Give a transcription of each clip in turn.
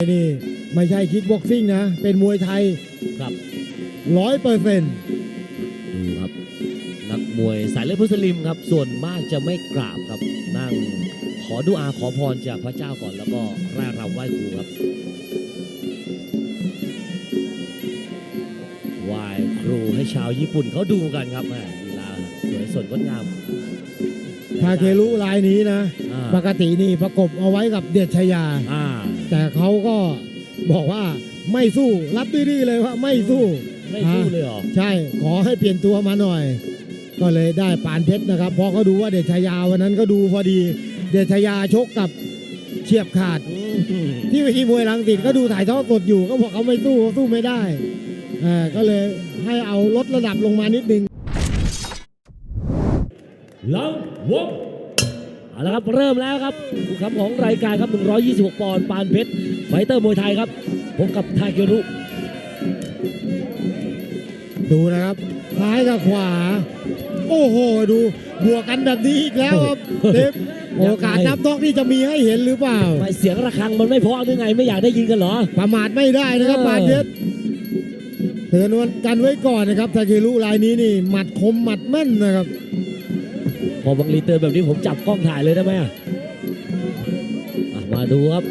นี่ไม่ใช่คิกบ็อกซิ่งนะ เป็นมวยไทยครับร้อยเปอร์เซ็นต์ดูครับ นักมวยสายเลือดพุสลิมครับ ส่วนมากจะไม่กราบครับ นั่งขอดุอาขอพรจากพระเจ้าก่อนแล้วก็ร่ายรำไหว้ครูครับไหว้ครูให้ชาวญี่ปุ่นเขาดูกันครับแหม่ลีลาสวยสดงดงามทาเครุรายนี้นะอ่าปกตินี่ประกบเอาไว้กับเดชชยาอ่า แต่เขาก็บอกว่าไม่สู้รับดื้อๆเลยว่าไม่สู้ไม่สู้เลยเหรอใช่ขอให้เปลี่ยนตัวมาหน่อย ก็เลยได้ปานเพชรนะครับเพราะเขาดูว่าเดชชยาวันนั้นก็ดูพอดี เดชชยาชกกับเฉียบขาดอืมที่เวทีมวยรังสิตก็ดูถ่ายทอดสดอยู่ ก็บอกเขาไม่สู้เขาสู้ไม่ได้เอ่าก็เลยให้เอาลดระดับลงมานิดนึงหลังวง เอาละครับเริ่มแล้วครับผู้คำของรายการครับ 126 ปอนด์ปานเพชรไฟเตอร์มวยไทยครับพบกับทาเกรุ ดูนะครับซ้ายกับขวา โอ้โห ดูบวกกันแบบนี้อีกแล้วครับเดฟโอกาสนับน็อกนี่จะมีให้เห็นหรือเปล่าไม่เสียงระฆังมันไม่เพราะหรือไงไม่อยากได้ยินกันเหรอ ประมาทไม่ได้นะครับเออปานเพชรเตือนวันกันไว้ก่อนนะครับทาเครุรายนี้นี่หมัดคมหมัดแม่นนะครับ พอบังลีเตือนแบบนี้ผมจับกล้องถ่ายเลยได้ไหมอะมาดูครับ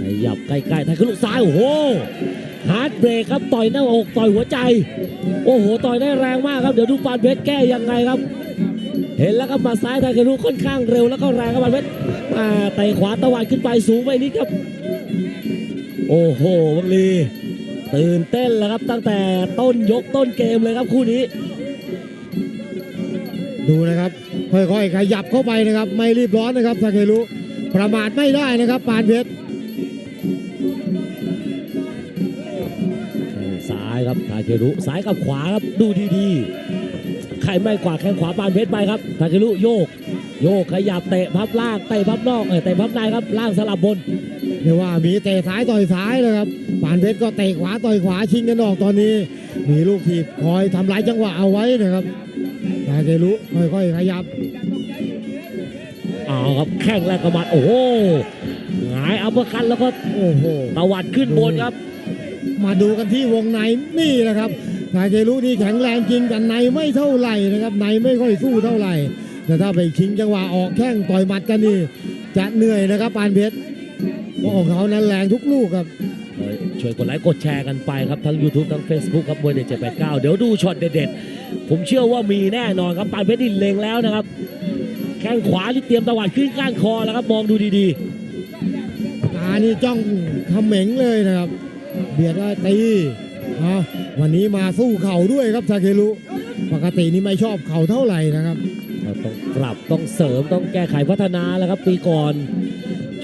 ขยับใกล้ๆทาเกรุซ้าย โอ้โหฮาร์ดเบรกครับต่อยหน้าอกต่อยหัวใจ โอ้โห ต่อยได้แรงมากครับ เดี๋ยวดูปานเพชรแก้ยังไงครับ เห็นแล้วครับมาซ้ายทาเครุค่อนข้างเร็วแล้วก็แรงครับปานเพชรอ่าเตะขวาตะวันขึ้นไปสูงไปนิดครับ โอ้โหบังลี ตื่นเต้นแล้วครับตั้งแต่ต้นยกต้นเกมเลยครับคู่นี้ ดูนะครับค่อยๆขยับเข้าไปนะครับ ไม่รีบร้อนนะครับทาเครุประมาทไม่ได้นะครับ ปานเพชรแข้งซ้ายครับทาเครุซ้ายกับขวาครับดูดีๆใครไม่กวาดแข้งขวาปานเพชรไปครับทาเครุโยก โยกขยับเตะพับล่างเตะพับนอกเออเตะพับในครับล่างสลับบนเรียกว่ามีเตะซ้ายต่อยซ้ายนะครับ ปานเพชรก็เตะขวาต่อยขวาชิงกันออกตอนนี้ มีลูกถีบคอยทำลายจังหวะเอาไว้นะครับทาเครุค่อยๆขยับเอาครับแข้งแรกกระมัดโอ้โหหงายอัปเปอร์คันแล้วก็โอ้โหตวัดขึ้นบนครับ มาดูกันที่วงในนี่แหละครับทาเครุนี่แข็งแรงจริงแต่ในไม่เท่าไหร่นะครับในไม่ค่อยสู้เท่าไหร่ แต่ถ้าไปชิงจังหวะออกแข้งต่อยหมัดกันนี่จะเหนื่อยนะครับปานเพชร เพราะของเขานั้นแรงทุกลูกครับเอ่อช่วยกดไลค์กดแชร์กันไปครับ ทั้ง YouTube ทั้ง Facebook ครับมวยเด็ด789 เดี๋ยวดูช็อตเด็ดๆ ผมเชื่อว่ามีแน่นอนครับปานเพชรนี่เล็งแล้วนะครับ แข้งขวาที่เตรียมตวัดขึ้นก้านคอแล้วครับมองดูดีตานี่จ้องเขม็งเลยนะครับ เบียดว่าตีเอาวันนี้มาสู้เข่าด้วยครับทาเครุปกตินี่ไม่ชอบเข่าเท่าไหร่นะครับๆเราต้องปรับต้องเสริมต้องแก้ไขพัฒนาแล้วครับปีก่อน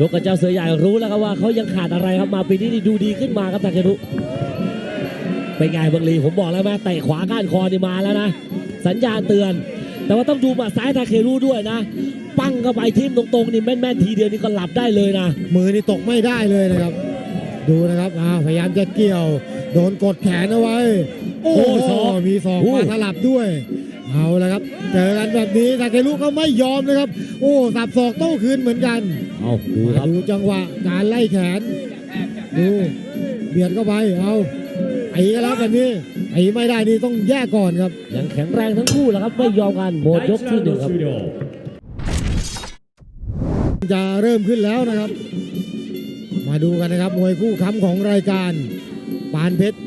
ชกกับเจ้าเสือใหญ่รู้แล้วครับว่าเขายังขาดอะไรครับมาปีนี้นี่ดูดีขึ้นมาครับทาเครุเป็นไงบังลีผมบอกแล้วไหมเตะขวาก้านคอนี่มาแล้วนะ สัญญาณเตือน แต่ว่าต้องดูมาซ้ายทาเครุด้วยนะ ปั้งเข้าไปทิ่มตรงๆนี่แม่นๆทีเดียวนี่ก็หลับได้เลยนะ มือนี่ตกไม่ได้เลยนะครับ ดูนะครับพยายามจะเกี่ยว โดนกดแขนเอาไว้ โอ้โหโอ้ศอกมีศอกโอ้มาสลับด้วย เอาละครับ เจอกันแบบนี้ทาเครุก็ไม่ยอมนะครับ โอ้สับศอกโต้คืนเหมือนกัน เอาดูครับดูจังหวะการไล่แขน ดูเบียดเข้าไป เอาไอ้กันแล้วแบบนี้ไอ้ไม่ได้นี่ต้องแยกก่อนครับ ยังแข็งแรงทั้งคู่แหล้วครับ ไม่ยอมกันหมดยกที่หนึ่งครับจะเริ่มขึ้นแล้วนะครับ มาดูกันนะครับมวยคู่ค้ำของรายการ ปานเพชร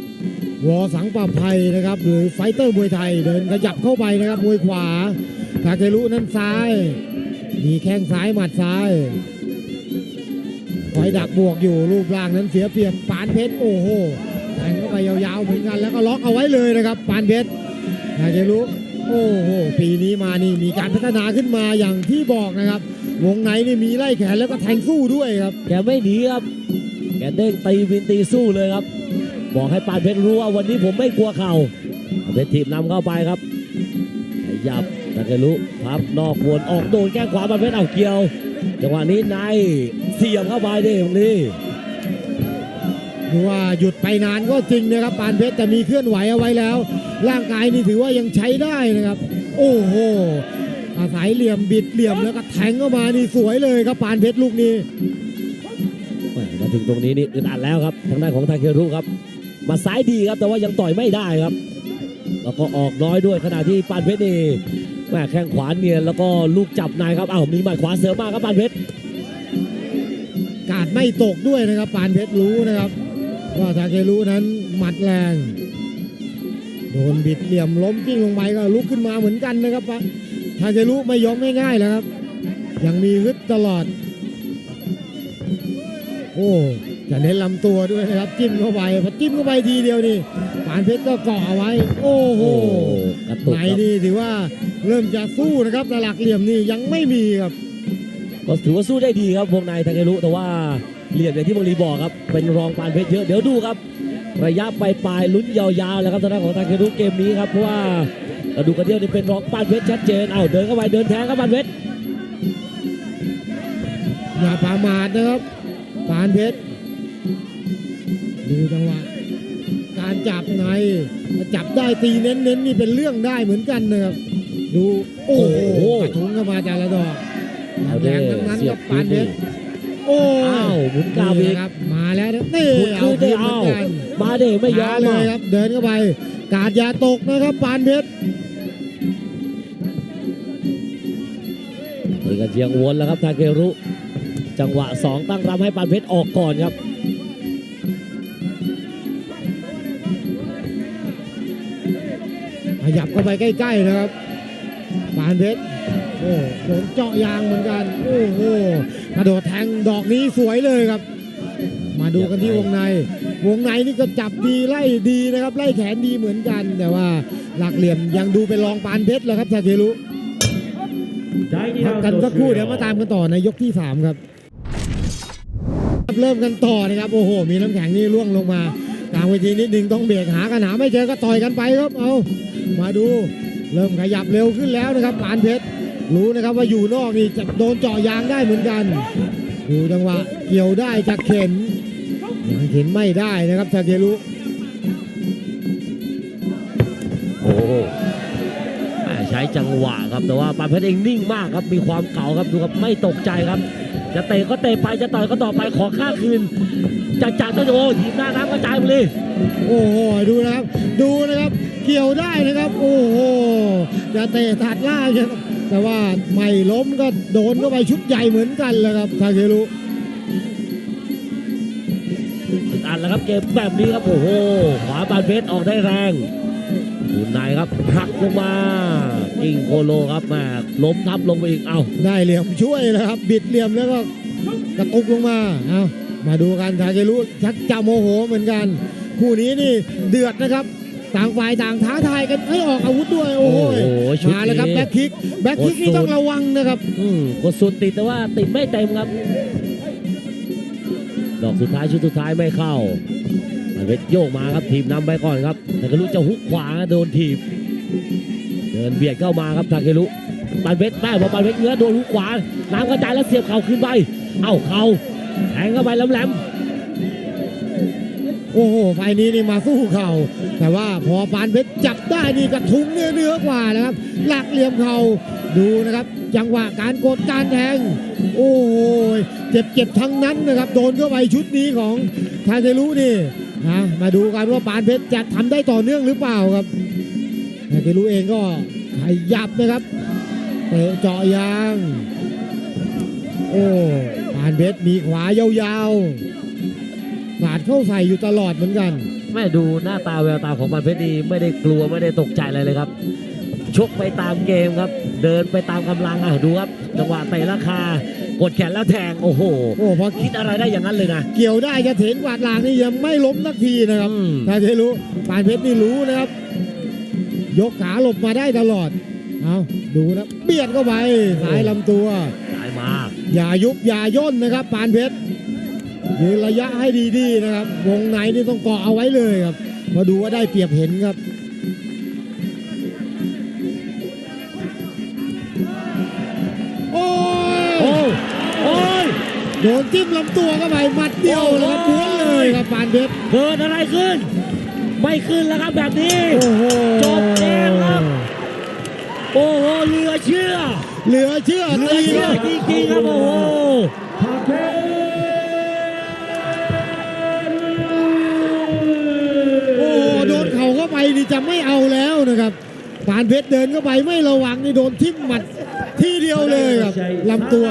วอสังปะไพนะครับ หรือไฟเตอร์มวยไทยเดินขยับเข้าไปนะครับมวยขวาทาเครุนั้นซ้าย มีแข้งซ้ายหมัดซ้ายคอยดักบวกอยู่รูปร่างนั้นเสียเปรียบปานเพชรโอ้โหแทงเข้าไปยาวๆเหมือนกันแล้วก็ล็อกเอาไว้เลยนะครับ ปานเพชรทาเครุโอ้โหปีนี้มานี่มีการพัฒนาขึ้นมาอย่างที่บอกนะครับ วงในนี่มีไล่แขนแล้วก็แทงสู้ด้วยครับแกไม่หนีครับแกเด้งตีวินตีสู้เลยครับ บอกให้ปานเพชรรู้ว่าวันนี้ผมไม่กลัวเข่าปานเพชรทีมนำเข้าไปครับขยับตะเกรุพับนอกวนออกโดนแก้งขวาปานเพชรเอาเกี่ยว จังหวะนี้ในเสียบเข้าไปดิตรงนี้ดูว่าหยุดไปนานก็จริงนะครับปานเพชรแต่มีเคลื่อนไหวเอาไว้แล้ว ร่างกายนี่ถือว่ายังใช้ได้นะครับ โอ้โหอาศัยเหลี่ยมบิดเหลี่ยมแล้วก็แทงเข้ามานี่สวยเลยครับปานเพชรลูกนี้แหม่มาถึงตรงนี้นี่อึดอัดแล้วครับทางด้านของทาเครุครับ มาซ้ายดีครับแต่ว่ายังต่อยไม่ได้ครับ แล้วก็ออกน้อยด้วยขณะที่ปานเพชรนี่แม่แข้งขวาเนียนแล้วก็ลูกจับในครับอ้าวมีหมัดขวาเสริมมาครับปานเพชรกาดไม่ตกด้วยนะครับปานเพชรรู้นะครับว่าทาเครุนั้นหมัดแรงโดนบิดเหลี่ยมล้มกิ้งลงไปก็ลุกขึ้นมาเหมือนกันนะครับปะทาเครุไม่ยอมง่ายๆแล้วครับ ยังมีฮึดตลอด โอ้ จะเน้นลำตัวด้วยนะครับจิ้มเข้าไปพอจิ้มเข้าไปทีเดียวนี่ปานเพชรก็เกาะเอาไว้ โอ้โหกระตุกไหนครับนี่ถือว่าเริ่มจะสู้นะครับแต่หลักเหลี่ยมนี่ยังไม่มีครับ ก็ถือว่าสู้ได้ดีครับวงในทาเครุแต่ว่าเหลี่ยมอย่างที่บางรีบอกครับเป็นรองปานเพชรเยอะเดี๋ยวดูครับ ระยะปลายปลายๆลุ้นยาวๆแล้วครับทางด้านของทาเครุเกมนี้ครับเพราะว่าเราดูกันเดียวนี่เป็นรองปานเพชรชัดเจนเอาเดินเข้าไปเดินแทงครับปานเพชรอย่าประมาทนะครับปานเพชร ดูจังหวะการจับในจับได้ตีเน้นๆนี่เป็นเรื่องได้เหมือนกันนะครับดูโอ้โหกระทุ้งเข้ามาแต่ละดอกเอาแรเด้งทั้งนั้นเสียกับบปานเพชรโอ้อ้าวหมุนกลับอีกนี่นะครับมาแล้วนะนี่หมุนเอาคืนคืได้นเหมือเอานกันมาเด้ไม่ยอมมาเลอะยครับ เดินเข้าไป กาดอย่าตกนะครับปานเพชรนี่ก็เชียงวนแล้วครับทาเครุ จังหวะสองตั้งรับให้ปานเพชรออกก่อนครับ ขยับเข้าไปใกล้ๆนะครับปานเพชรโอ้โดนเจาะยางเหมือนกัน โอ้โหกระโดดแทงดอกนี้สวยเลยครับ มาดูกันที่วงใน วงในนี่ก็จับดีไล่ดีนะครับ ไล่แขนดีเหมือนกัน แต่ว่าหลักเหลี่ยมยังดูเป็นรองปานเพชรแล้วครับทาเครุพักกันสักครู่เดี๋ยวมาตามกันต่อในยกที่ 3 ครับ เริ่มกันต่อนะครับ โอ้โห มีน้ำแข็งนี่ร่วงลงมากลางเวทีนิดนึงต้องเบรกหากันหาไม่เจอก็ต่อยกันไปครับ เอา มาดู เริ่มขยับเร็วขึ้นแล้วนะครับปานเพชรรู้นะครับว่าอยู่นอกนี่จะโดนเจาะยางได้เหมือนกันดูจังหวะเกี่ยวได้จากเข็นยังเข็นไม่ได้นะครับทาเครุโอ้โหแม่ใช้จังหวะครับแต่ว่าปานเพชรเองนิ่งมากครับมีความเก่าครับดูครับไม่ตกใจครับ จะเตะก็เตะไปจะต่อยก็ต่อไปขอค่าคืนจากจากต้องโอ้ทีมหน้าน้ำกระจายไปเลยโอ้โหดูนะครับ ดูนะครับ เกี่ยวได้นะครับ โอ้โหจะเตะตัดล่างครับแต่ว่าไม่ล้มก็โดนเข้าไปชุดใหญ่เหมือนกันเลยครับทาเครุอันแล้วครับเกมแบบนี้ครับโอ้โหขวาปานเพชรออกได้แรงดูในครับหักลงมากิ่งโคโลครับมาล้มทับลงไปอีกเอ้าได้เหลี่ยมช่วยแล้วครับ บิดเหลี่ยมแล้วก็กระตุกลงมาเอามาดูกันทาเครุชักจะโมโหเหมือนกัน คู่นี้นี่เดือดนะครับ ต่างฝ่ายต่างท้าทายกันให้ออกอาวุธด้วย โอ้โหโอ้โหชุดนี้มาแล้วครับแบ็คคิกแบ็คคิกนี่ต้องระวังนะครับ อืมกดสุดติดแต่ว่าติดไม่เต็มครับ ดอกสุดท้ายชุดสุดท้ายไม่เข้าปานเพชรโยกมาครับทีมนำไปก่อนครับทาเครุจะฮุกขวาโดนทีบเดินเบียดเข้ามาครับทาเครุปานเพชรแม่พอปานเพชรเงื้อโดนฮุกขวาน้ำกระจายแล้วเสียบเข่าขึ้นไป เอ้าเข่าแทงเข้าไปแหลม โอ้โหไฟนี้นี่มาสู้เข่า แต่ว่าพอปานเพชรจับได้นี่กระทุ้งเนื้อเนื้อกว่านะครับหลักเหลี่ยมเข่าดูนะครับ จังหวะการกดการแทง โอ้โหเจ็บเจ็บทั้งนั้นนะครับ โดนเข้าไปชุดนี้ของทาเทรุนี่นะมาดูกันว่าปานเพชรจะทำได้ต่อเนื่องหรือเปล่าครับทาเทรุเองก็ขยับนะครับเตะเจาะยาง โอ้ปานเพชรมีขวายาวๆ สาดเข้าใส่อยู่ตลอดเหมือนกันๆแม่ดูหน้าตาแววตาของปานเพชรนี่ไม่ได้กลัวไม่ได้ตกใจอะไรเลยครับ ชกไปตามเกมครับ เดินไปตามกำลังอะดูครับจังหวะเตะราคากดแขนแล้วแทงโอ้โหโอ้พอคิดอะไรได้อย่างนั้นเลยนะ เกี่ยวได้จะเถนกวาดลางนี่ยังไม่ล้มสักทีนะครับอืมถ้าจะรู้ปานเพชรนี่รู้นะครับ ยกขาหลบมาได้ตลอดเอาดูนะเบียดเข้าไปสายลำตัวสายมาอย่ายุบอย่าย่นนะครับ ปานเพชร ยืนระยะให้ดีๆนะครับ วงในนี่ต้องเกาะเอาไว้เลยครับ มาดูว่าได้เปรียบเห็นครับโอ้โอ้ยโอ้ยโดนจิ้มลำตัวเข้าไปหมัดเดียวนะครับโอ้ม้โหวนเลยครับปานเพชรเกิดอะไรขึ้น ไม่ขึ้นแล้วครับแบบนี้โอ้โหจบเกมครับโอ้โหเหลือเชื่อ เหลือเชื่อเหลือตีเชื่อครับจริงๆครับโอ้โห นี่จะไม่เอาแล้วนะครับปานเพชรเดินเข้าไปไม่ระวังนี่โดนทิ่มหมัดที่เดียวเลยครับลำตัว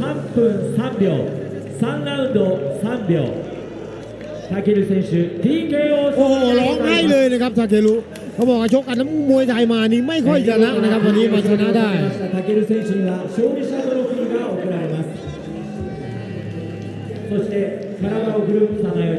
3分3秒3ラウンド3秒タケル選手 TKO โอ้โหร้องไห้เลยนะครับทาเครุเขาบอกว่าชกกันน้ำมวยไทยมานี่ไม่ค่อยชนะนะครับวันนี้มาชนะได้ タケル選手には勝利者トロフィーが贈られますそして体をグループさんのように